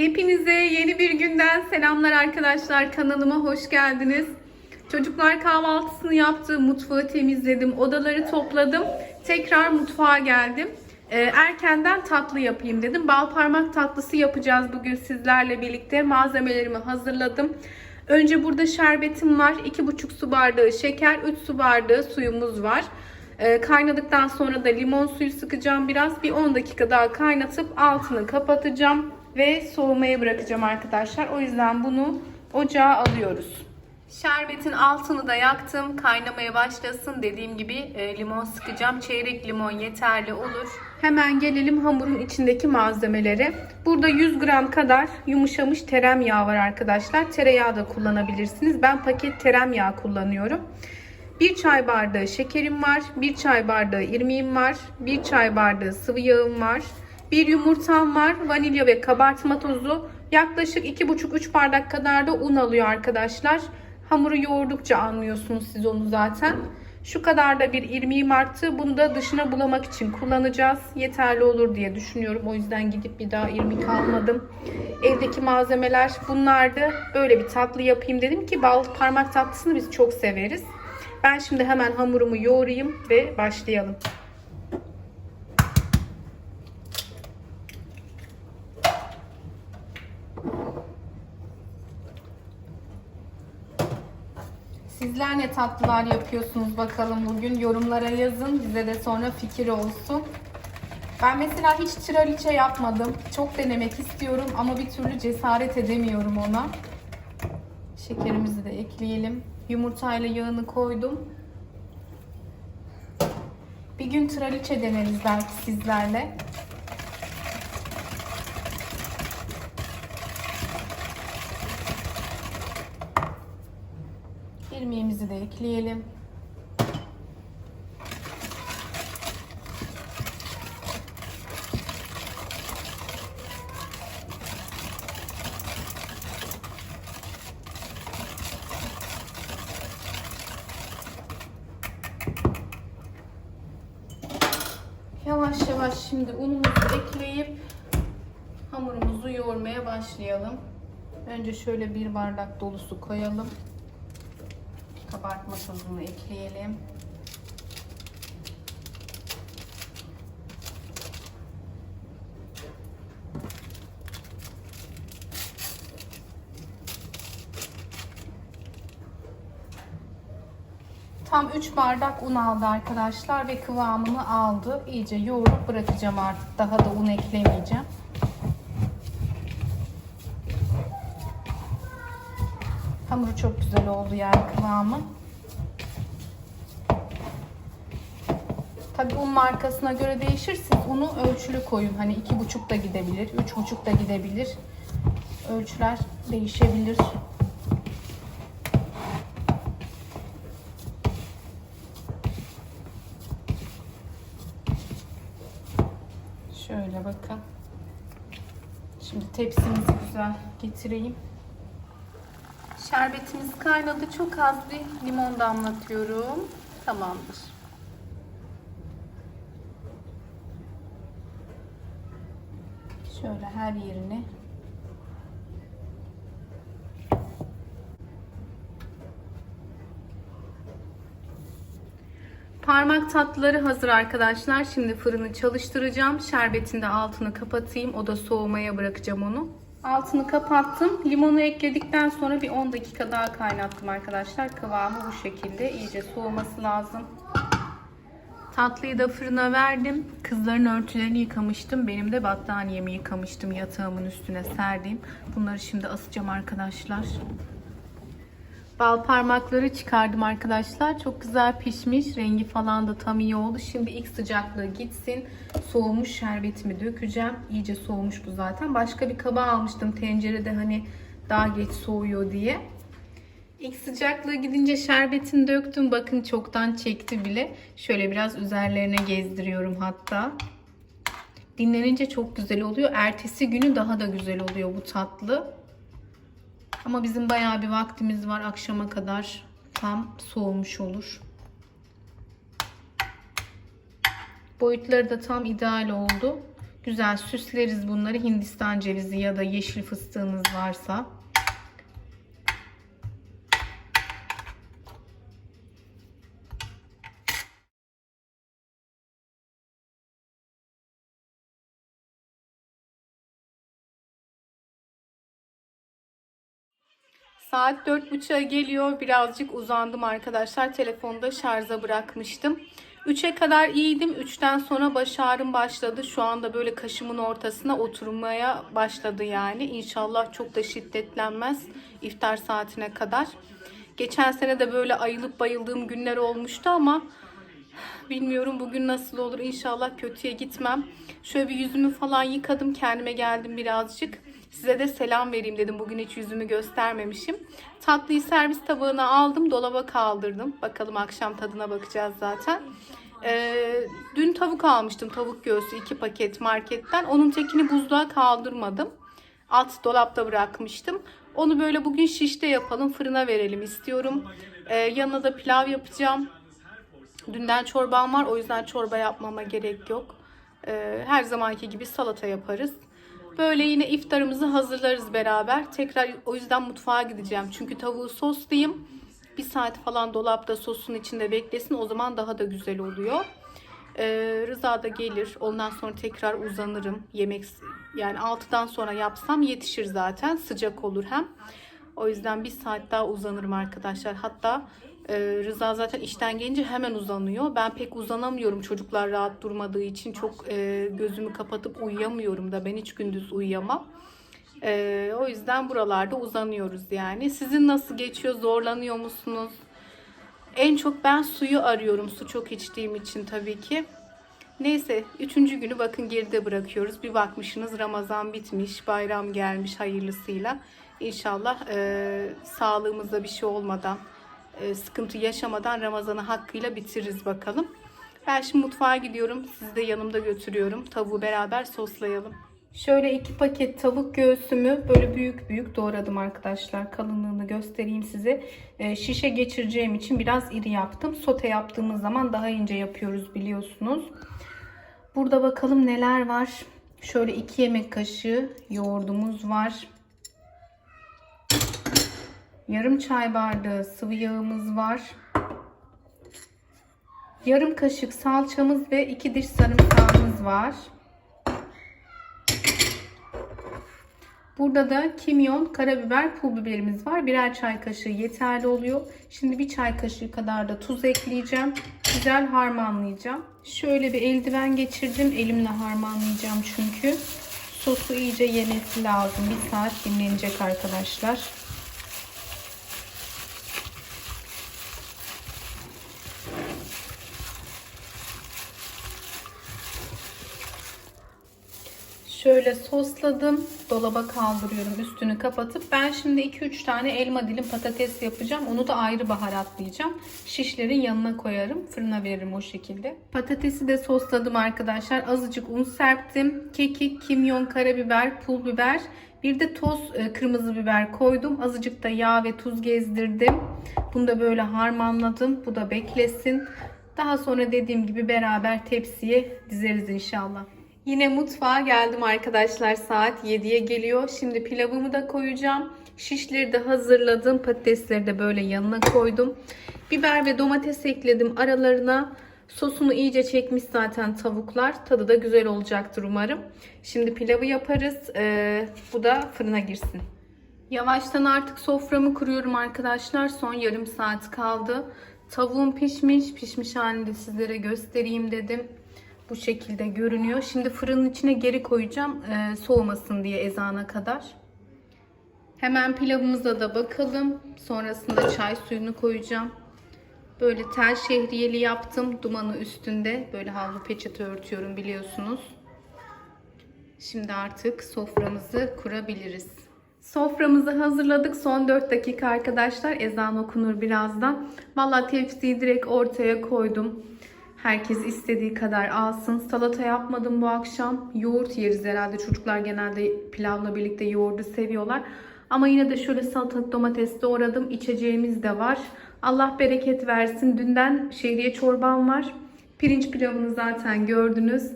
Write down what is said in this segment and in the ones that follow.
Hepinize yeni bir günden selamlar arkadaşlar. Kanalıma hoş geldiniz. Çocuklar kahvaltısını yaptı, mutfağı temizledim, odaları topladım. Tekrar mutfağa geldim. Ee, erkenden tatlı yapayım dedim. Bal parmak tatlısı yapacağız bugün sizlerle birlikte. Malzemelerimi hazırladım. Önce burada şerbetim var. 2,5 su bardağı şeker, 3 su bardağı suyumuz var. Ee, kaynadıktan sonra da limon suyu sıkacağım biraz. Bir 10 dakika daha kaynatıp altını kapatacağım ve soğumaya bırakacağım arkadaşlar. O yüzden bunu ocağa alıyoruz. Şerbetin altını da yaktım. Kaynamaya başlasın. Dediğim gibi e, limon sıkacağım. Çeyrek limon yeterli olur. Hemen gelelim hamurun içindeki malzemelere. Burada 100 gram kadar yumuşamış tereyağı var arkadaşlar. Tereyağı da kullanabilirsiniz. Ben paket tereyağı kullanıyorum. 1 çay bardağı şekerim var. 1 çay bardağı irmiğim var. 1 çay bardağı sıvı yağım var. 1 yumurtam var. Vanilya ve kabartma tozu. Yaklaşık 2,5-3 bardak kadar da un alıyor arkadaşlar. Hamuru yoğurdukça anlıyorsunuz siz onu zaten. Şu kadar da bir irmiğim arttı. Bunu da dışına bulamak için kullanacağız. Yeterli olur diye düşünüyorum. O yüzden gidip bir daha irmik almadım. Evdeki malzemeler bunlardı. Böyle bir tatlı yapayım dedim ki bal parmak tatlısını biz çok severiz. Ben şimdi hemen hamurumu yoğurayım ve başlayalım. Sizler ne tatlılar yapıyorsunuz bakalım bugün yorumlara yazın bize de sonra fikir olsun. Ben mesela hiç traliçe yapmadım. Çok denemek istiyorum ama bir türlü cesaret edemiyorum ona. Şekerimizi de ekleyelim. Yumurtayla yağını koydum. Bir gün traliçe deneriz belki sizlerle. İrmiğimizi de ekleyelim. Yavaş yavaş şimdi unumuzu ekleyip hamurumuzu yoğurmaya başlayalım. Önce şöyle bir bardak dolusu koyalım. Kabartma tozunu ekleyelim. Tam 3 bardak un aldı arkadaşlar ve kıvamını aldı. İyice yoğurup bırakacağım artık. Daha da un eklemeyeceğim. Hamuru çok güzel oldu yani kıvamı. Tabi un markasına göre değişir. Siz unu ölçülü koyun. Hani iki buçuk da gidebilir, üç buçuk da gidebilir. Ölçüler değişebilir. Şöyle bakın. Şimdi tepsimizi güzel getireyim. Şerbetimiz kaynadı. Çok az bir limon damlatıyorum. Tamamdır. Şöyle her yerini Parmak tatlıları hazır arkadaşlar. Şimdi fırını çalıştıracağım. Şerbetin de altını kapatayım. O da soğumaya bırakacağım onu. Altını kapattım. Limonu ekledikten sonra bir 10 dakika daha kaynattım arkadaşlar. Kıvamı bu şekilde. iyice soğuması lazım. Tatlıyı da fırına verdim. Kızların örtülerini yıkamıştım. Benim de battaniyemi yıkamıştım yatağımın üstüne serdiğim. Bunları şimdi asacağım arkadaşlar. Bal parmakları çıkardım arkadaşlar. Çok güzel pişmiş. Rengi falan da tam iyi oldu. Şimdi ilk sıcaklığı gitsin. Soğumuş şerbetimi dökeceğim. İyice soğumuş bu zaten. Başka bir kaba almıştım tencerede hani daha geç soğuyor diye. İlk sıcaklığı gidince şerbetini döktüm. Bakın çoktan çekti bile. Şöyle biraz üzerlerine gezdiriyorum hatta. Dinlenince çok güzel oluyor. Ertesi günü daha da güzel oluyor bu tatlı. Ama bizim bayağı bir vaktimiz var. Akşama kadar tam soğumuş olur. Boyutları da tam ideal oldu. Güzel süsleriz bunları. Hindistan cevizi ya da yeşil fıstığınız varsa. Saat 4.30'a geliyor. Birazcık uzandım arkadaşlar. Telefonda şarja bırakmıştım. 3'e kadar iyiydim. 3'ten sonra baş ağrım başladı. Şu anda böyle kaşımın ortasına oturmaya başladı yani. İnşallah çok da şiddetlenmez iftar saatine kadar. Geçen sene de böyle ayılıp bayıldığım günler olmuştu ama bilmiyorum bugün nasıl olur. İnşallah kötüye gitmem. Şöyle bir yüzümü falan yıkadım. Kendime geldim birazcık. Size de selam vereyim dedim. Bugün hiç yüzümü göstermemişim. Tatlıyı servis tabağına aldım. Dolaba kaldırdım. Bakalım akşam tadına bakacağız zaten. Ee, dün tavuk almıştım. Tavuk göğsü iki paket marketten. Onun tekini buzluğa kaldırmadım. Alt dolapta bırakmıştım. Onu böyle bugün şişte yapalım. Fırına verelim istiyorum. Ee, yanına da pilav yapacağım. Dünden çorbam var. O yüzden çorba yapmama gerek yok. Ee, her zamanki gibi salata yaparız. Böyle yine iftarımızı hazırlarız beraber. Tekrar o yüzden mutfağa gideceğim. Çünkü tavuğu soslayayım. Bir saat falan dolapta sosun içinde beklesin. O zaman daha da güzel oluyor. Ee, Rıza da gelir. Ondan sonra tekrar uzanırım. Yemek yani 6'dan sonra yapsam yetişir zaten. Sıcak olur hem. O yüzden bir saat daha uzanırım arkadaşlar. Hatta Rıza zaten işten gelince hemen uzanıyor. Ben pek uzanamıyorum çocuklar rahat durmadığı için. Çok e, gözümü kapatıp uyuyamıyorum da ben hiç gündüz uyuyamam. E, o yüzden buralarda uzanıyoruz yani. Sizin nasıl geçiyor? Zorlanıyor musunuz? En çok ben suyu arıyorum. Su çok içtiğim için tabii ki. Neyse üçüncü günü bakın geride bırakıyoruz. Bir bakmışsınız Ramazan bitmiş, bayram gelmiş hayırlısıyla. İnşallah e, sağlığımızda bir şey olmadan, sıkıntı yaşamadan Ramazan'ı hakkıyla bitiririz bakalım. Ben şimdi mutfağa gidiyorum. Sizi de yanımda götürüyorum. Tavuğu beraber soslayalım. Şöyle iki paket tavuk göğsümü böyle büyük büyük doğradım arkadaşlar. Kalınlığını göstereyim size. E, şişe geçireceğim için biraz iri yaptım. Sote yaptığımız zaman daha ince yapıyoruz biliyorsunuz. Burada bakalım neler var. Şöyle 2 yemek kaşığı yoğurdumuz var. Yarım çay bardağı sıvı yağımız var. Yarım kaşık salçamız ve 2 diş sarımsağımız var. Burada da kimyon, karabiber, pul biberimiz var. Birer çay kaşığı yeterli oluyor. Şimdi bir çay kaşığı kadar da tuz ekleyeceğim. Güzel harmanlayacağım. Şöyle bir eldiven geçirdim. Elimle harmanlayacağım çünkü. Sosu iyice yemesi lazım. Bir saat dinlenecek arkadaşlar. Şöyle sosladım. Dolaba kaldırıyorum. Üstünü kapatıp ben şimdi 2-3 tane elma dilim patates yapacağım. Onu da ayrı baharatlayacağım. Şişlerin yanına koyarım. Fırına veririm o şekilde. Patatesi de sosladım arkadaşlar. Azıcık un serptim. Kekik, kimyon, karabiber, pul biber. Bir de toz e, kırmızı biber koydum. Azıcık da yağ ve tuz gezdirdim. Bunu da böyle harmanladım. Bu da beklesin. Daha sonra dediğim gibi beraber tepsiye dizeriz inşallah. Yine mutfağa geldim arkadaşlar. Saat 7'ye geliyor. Şimdi pilavımı da koyacağım. Şişleri de hazırladım. Patatesleri de böyle yanına koydum. Biber ve domates ekledim aralarına. Sosunu iyice çekmiş zaten tavuklar. Tadı da güzel olacaktır umarım. Şimdi pilavı yaparız. Ee, bu da fırına girsin. Yavaştan artık soframı kuruyorum arkadaşlar. Son yarım saat kaldı. Tavuğum pişmiş. Pişmiş halini de sizlere göstereyim dedim. Bu şekilde görünüyor. Şimdi fırının içine geri koyacağım. E, soğumasın diye ezana kadar. Hemen pilavımıza da bakalım. Sonrasında çay suyunu koyacağım. Böyle tel şehriyeli yaptım. Dumanı üstünde. Böyle havlu peçete örtüyorum biliyorsunuz. Şimdi artık soframızı kurabiliriz. Soframızı hazırladık. Son 4 dakika arkadaşlar. Ezan okunur birazdan. Valla tepsiyi direkt ortaya koydum. Herkes istediği kadar alsın. Salata yapmadım bu akşam. Yoğurt yeriz herhalde. Çocuklar genelde pilavla birlikte yoğurdu seviyorlar. Ama yine de şöyle salatalık domates doğradım. İçeceğimiz de var. Allah bereket versin. Dünden şehriye çorbam var. Pirinç pilavını zaten gördünüz.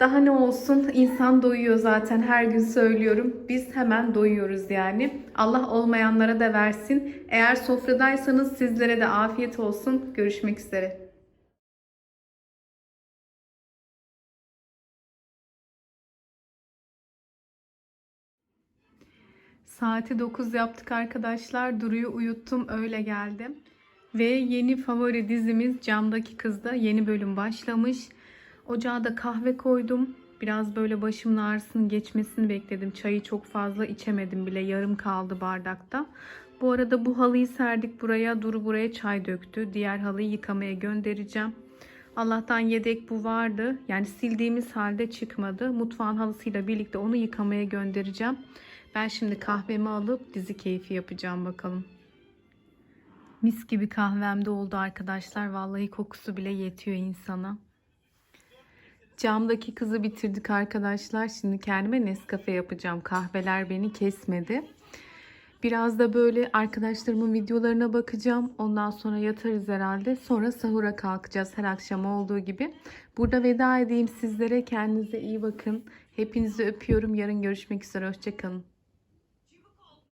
Daha ne olsun insan doyuyor zaten her gün söylüyorum. Biz hemen doyuyoruz yani. Allah olmayanlara da versin. Eğer sofradaysanız sizlere de afiyet olsun. Görüşmek üzere. Saati 9 yaptık arkadaşlar. Duru'yu uyuttum öyle geldim. Ve yeni favori dizimiz Camdaki Kız'da yeni bölüm başlamış. Ocağa da kahve koydum. Biraz böyle başımın ağrısının geçmesini bekledim. Çayı çok fazla içemedim bile. Yarım kaldı bardakta. Bu arada bu halıyı serdik buraya. Duru buraya çay döktü. Diğer halıyı yıkamaya göndereceğim. Allah'tan yedek bu vardı. Yani sildiğimiz halde çıkmadı. Mutfağın halısıyla birlikte onu yıkamaya göndereceğim. Ben şimdi kahvemi alıp dizi keyfi yapacağım bakalım. Mis gibi kahvem de oldu arkadaşlar. Vallahi kokusu bile yetiyor insana. Camdaki kızı bitirdik arkadaşlar. Şimdi kendime Nescafe yapacağım. Kahveler beni kesmedi. Biraz da böyle arkadaşlarımın videolarına bakacağım. Ondan sonra yatarız herhalde. Sonra sahura kalkacağız her akşam olduğu gibi. Burada veda edeyim sizlere. Kendinize iyi bakın. Hepinizi öpüyorum. Yarın görüşmek üzere. Hoşçakalın.